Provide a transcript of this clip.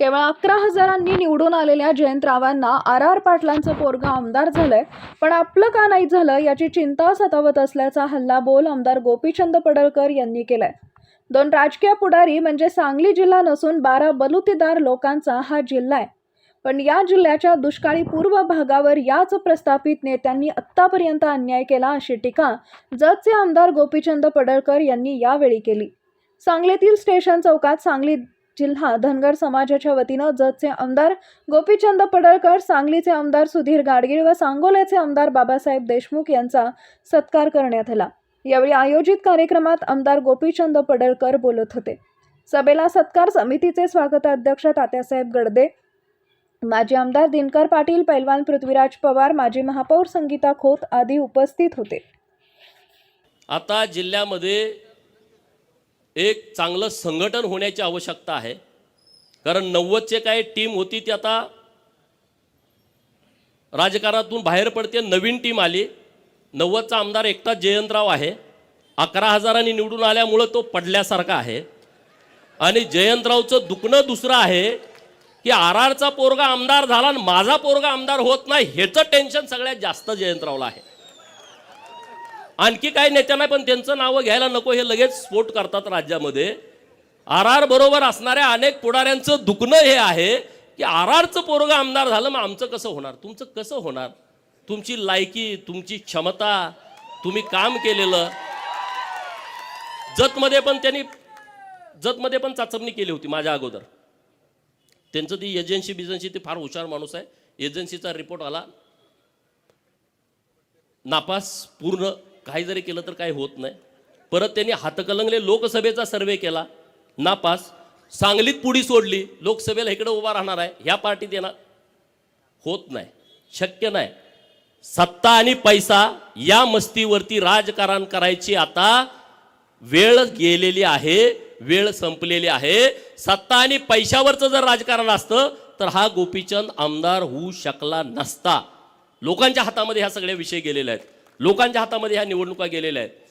केवळ अकरा हजारांनी निवडून आलेल्या जयंतरावांना आर आर पाटलांचं पोरगा आमदार झालंय. पण आपलं का नाही झालं याची चिंता सतावत असल्याचा हल्ला बोल आमदार गोपीचंद पडळकर यांनी केलाय. दोन राजकीय पुढारी म्हणजे सांगली जिल्हा नसून बारा बलुतेदार लोकांचा हा जिल्हा आहे. पण या जिल्ह्याच्या दुष्काळी पूर्व भागावर याच प्रस्थापित नेत्यांनी आत्तापर्यंत अन्याय केला अशी टीका जतचे आमदार गोपीचंद पडळकर यांनी यावेळी केली. सांगलीतील स्टेशन चौकात सांगली जिल्हा धनगर समाजाच्या वतीनं जतचे आमदार गोपीचंद पडळकर सांगलीचे आमदार सुधीर गाडगीळ व सांगोल्याचे आमदार बाबासाहेब देशमुख यांचा सत्कार करण्यात आला. यावेळी आयोजित कार्यक्रमात आमदार गोपीचंद पडळकर बोलत होते. सभेला सत्कार समितीचे स्वागताध्यक्ष तात्यासाहेब गडदे माजी आमदार दिनकर पाटील पैलवान पृथ्वीराज पवार माजी महापौर संगीता खोत आदी उपस्थित होते. आता जिल्ह्यामध्ये एक चांगलं संघटन होण्याची आवश्यकता आहे. कारण नव्वदचे काय टीम होती ती आता राजकारणातून बाहेर पडते नवीन टीम आली. नव्वदचा आमदार एकटाच जयंतराव आहे. अकरा हजारांनी निवडून आल्यामुळं तो पडल्यासारखा आहे. आणि जयंतरावचं दुखणं दुसरं आहे. की आर आरचा पोरगा आमदार झाला आणि माझा पोरगा आमदार होत नाही ह्याचं टेन्शन सगळ्यात जास्त जयंतरावला आहे. आणखी काही नेत्यांना पण त्यांचं नावं घ्यायला नको हे लगेच स्फोट करतात राज्यामध्ये. आर आर बरोबर असणाऱ्या अनेक पुढाऱ्यांचं दुखणं हे आहे की आर आरचं पोरगं आमदार झालं मग आमचं कसं होणार? तुमचं कसं होणार? तुमची लायकी तुमची क्षमता तुम्ही काम केलेलं. जतमध्ये पण त्यांनी जतमध्ये पण चाचपणी केली होती माझ्या अगोदर. त्यांचं ती एजन्सी बिजन्सी ते फार हुशार माणूस आहे. एजन्सीचा रिपोर्ट आला. नापास पूर्ण काही जरी केलं तर काही होत नाही. परत त्यांनी हातकलंगले लोकसभेचा सर्वे केला. नापास सांगलीत पुढी सोडली. लोकसभेला इकडे उभा राहणार आहे. ह्या पार्टीत येणार होत नाही. शक्य नाही. सत्ता आणि पैसा या मस्तीवरती राजकारण करायची आता वेळ गेलेली आहे. वेळ संपलेली आहे. सत्ता आणि पैशावरचं जर राजकारण असतं तर हा गोपीचंद आमदार होऊ शकला नसता. लोकांच्या हातामध्ये ह्या सगळ्या विषय गेलेल्या आहेत. लोकांच्या हातामध्ये ह्या निवडणुका गेलेल्या आहेत.